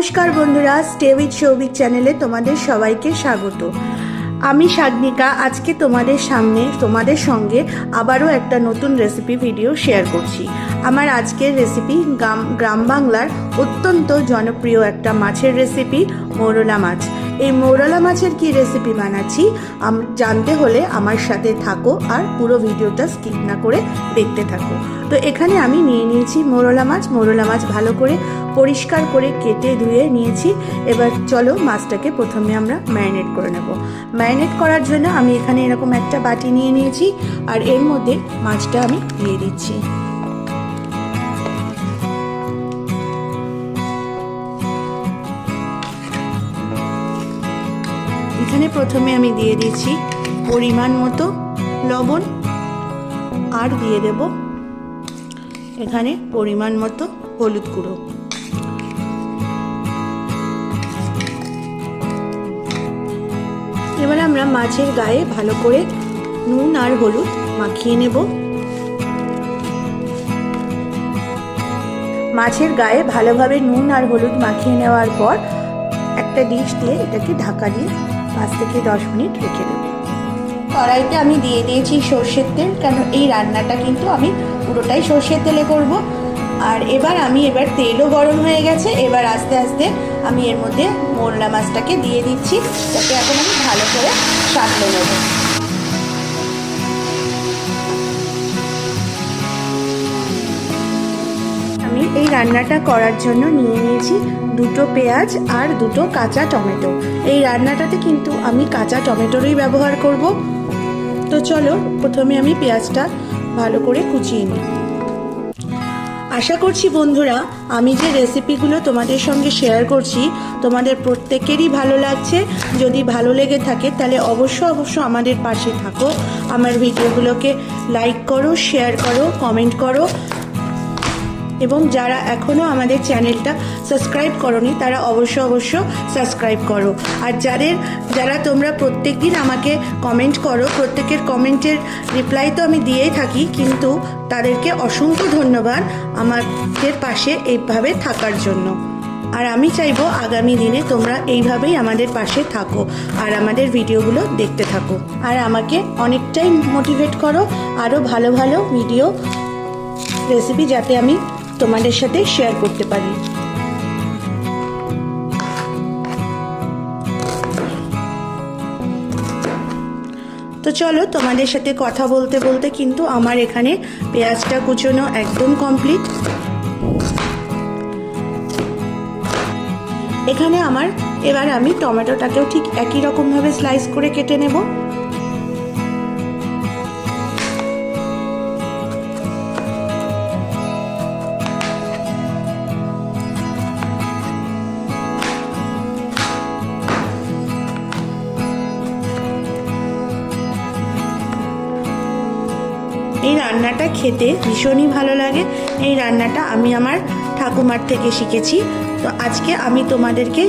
নমস্কার বন্ধুরা stay with Souvik চ্যানেলে তোমাদের সবাইকে স্বাগত। আমি সাগ্নিকা, আজকে তোমাদের সামনে, তোমাদের সঙ্গে আবারও একটা নতুন রেসিপি ভিডিও শেয়ার করছি। আমার আজকের রেসিপি গ্রাম গ্রাম বাংলার অত্যন্ত জনপ্রিয় একটা মাছের রেসিপি মৌরলা মাছ। এই মৌরলা মাছের কি রেসিপি বানাচ্ছি? জানতে হলে আমার সাথে থাকো আর পুরো ভিডিওটা স্কিপ না করে দেখতে থাকো। তো এখানে আমি নিয়ে নিয়েছি মোরলা মাছ। মোরলা মাছ ভালো করে পরিষ্কার করে কেটে ধুয়ে নিয়েছি। এবার চলো মাছটাকে প্রথমে আমরা ম্যারিনেট করে নেব। ম্যারিনেট করার জন্য আমি এখানে এরকম একটা বাটি নিয়ে নিয়েছি আর এর মধ্যে মাছটা আমি দিয়ে দিচ্ছি। এখানে প্রথমে আমি দিয়ে দিচ্ছি পরিমাণ মতো লবণ আর দিয়ে দেব এখানে পরিমাণ মতো হলুদ গুঁড়ো। এবার আমরা মাছের গায়ে ভালো করে নুন আর হলুদ মাখিয়ে নেব। মাছের গায়ে ভালোভাবে নুন আর হলুদ মাখিয়ে নেওয়ার পর একটা ডিশ দিয়ে এটাকে ঢাকা দিয়ে পাঁচ থেকে দশ মিনিট রেখে দেবো। কড়াইতে আমি দিয়ে দিয়েছি সর্ষের তেল, কেন এই রান্নাটা কিন্তু আমি পুরোটাই সর্ষের তেলে করব। আর এবার আমি এবার তেলও গরম হয়ে গেছে, এবার আস্তে আস্তে আমি এর মধ্যে মোরলা মাছটাকে দিয়ে দিচ্ছি, যাতে এখন আমি ভালো করে রান্নাটা করার জন্য নিয়ে নিয়েছি দুটো পেঁয়াজ আর দুটো কাঁচা টমেটো। এই রান্নাটাতে কিন্তু আমি কাঁচা টমেটোরই ব্যবহার করব। তো চলো, প্রথমে আমি পেঁয়াজটা ভালো করে কুচিয়ে নিই। আশা করছি বন্ধুরা, আমি যে রেসিপিগুলো তোমাদের সঙ্গে শেয়ার করছি, তোমাদের প্রত্যেকেরই ভালো লাগছে। যদি ভালো লেগে থাকে, তাহলে অবশ্য অবশ্য আমাদের পাশে থাকো। আমার ভিডিওগুলোকে লাইক করো শেয়ার করো কমেন্ট করো। এবং যারা এখনও আমাদের চ্যানেলটা সাবস্ক্রাইব করনি, তারা অবশ্য অবশ্য সাবস্ক্রাইব করো। আর যাদের, যারা তোমরা প্রত্যেক দিন আমাকে কমেন্ট করো, প্রত্যেকের কমেন্টের রিপ্লাই তো আমি দিয়েই থাকি, কিন্তু তাদেরকে অসংখ্য ধন্যবাদ আমাদের পাশে এইভাবে থাকার জন্য। আর আমি চাইব আগামী দিনে তোমরা এইভাবেই আমাদের পাশে থাকো আর আমাদের ভিডিওগুলো দেখতে থাকো। আর আমাকে অনেকটাই মোটিভেট করো আরও ভালো ভালো ভিডিও রেসিপি যাতে আমি তোমাদের সাথে শেয়ার করতে পারি। তো চলো তোমাদের সাথে কথা বলতে বলতে কিন্তু আমার এখানে পেঁয়াজটা কুচোনো একদম কমপ্লিট এখানে আমার, এবার আমি টমেটোটাকেও ঠিক একই রকমভাবে স্লাইস করে কেটে নেব। এই রান্নাটা খেতে ভীষণই ভালো লাগে। এই রান্নাটা আমি আমার ঠাকুমার থেকে শিখেছি। তো আজকে আমি তোমাদেরকে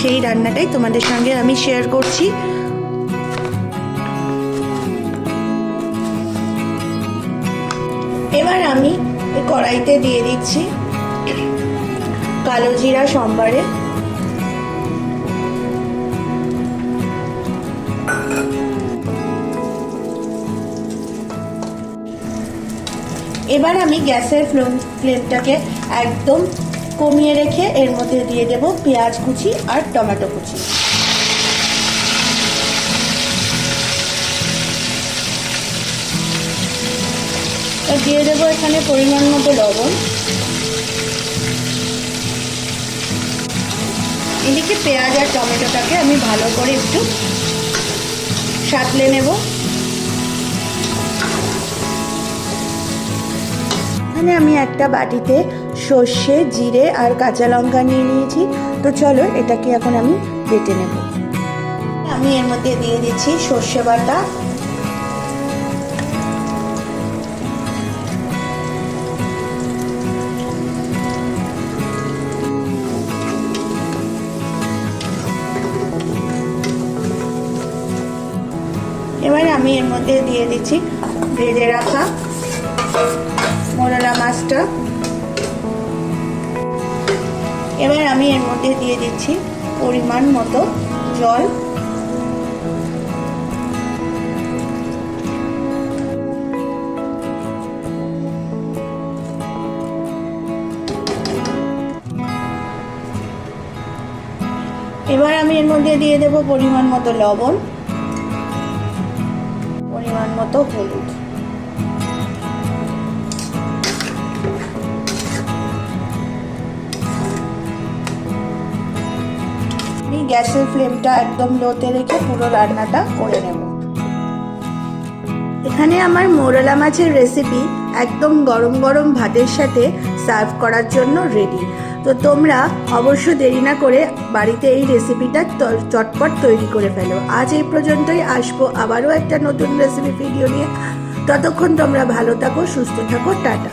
সেই রান্নাটাই তোমাদের সঙ্গে আমি শেয়ার করছি। এবার আমি কড়াইতে দিয়ে দিচ্ছি কালো জিরা, সম্বারে। এবার আমি গ্যাসের ফ্লেম, ফ্লেমটাকে একদম কমিয়ে রেখে এর মধ্যে দিয়ে দেব পেঁয়াজ কুচি আর টমেটো কুচি। দিয়ে দেবো এখানে পরিমাণ মতো লবণ। এদিকে পেঁয়াজ আর টমেটোটাকে আমি ভালো করে একটু সাঁতলে নেব। এখানে আমি একটা বাটিতে সর্ষে, জিরে আর কাঁচা লঙ্কা নিয়ে নিয়েছি। তো চলো এটাকে এখন আমি বেটে নেব। আমি এর মধ্যে দিয়ে দিচ্ছি সর্ষে বাটা। এবার আমি এর মধ্যে দিয়ে দিচ্ছি ভেজে রাখা মোরলা মাছটা। এবার আমি এর মধ্যে দিয়ে দিচ্ছি পরিমাণ মতো জল। এবার আমি এর মধ্যে দিয়ে দেব পরিমাণ মতো লবণ, পরিমাণ মতো হলুদ। গ্যাসের ফ্লেমটা একদম লোতে রেখে পুরো রান্নাটা করে নেব। এখানে আমার মোরলা মাছের রেসিপি একদম গরম গরম ভাতের সাথে সার্ভ করার জন্য রেডি তো তোমরা অবশ্য দেরি না করে বাড়িতে এই রেসিপিটা চটপট তৈরি করে ফেলো। আজ এই পর্যন্তই, আসব আবারও একটা নতুন রেসিপি ভিডিও নিয়ে। ততক্ষণ তোমরা ভালো থাকো, সুস্থ থাকো, টাটা।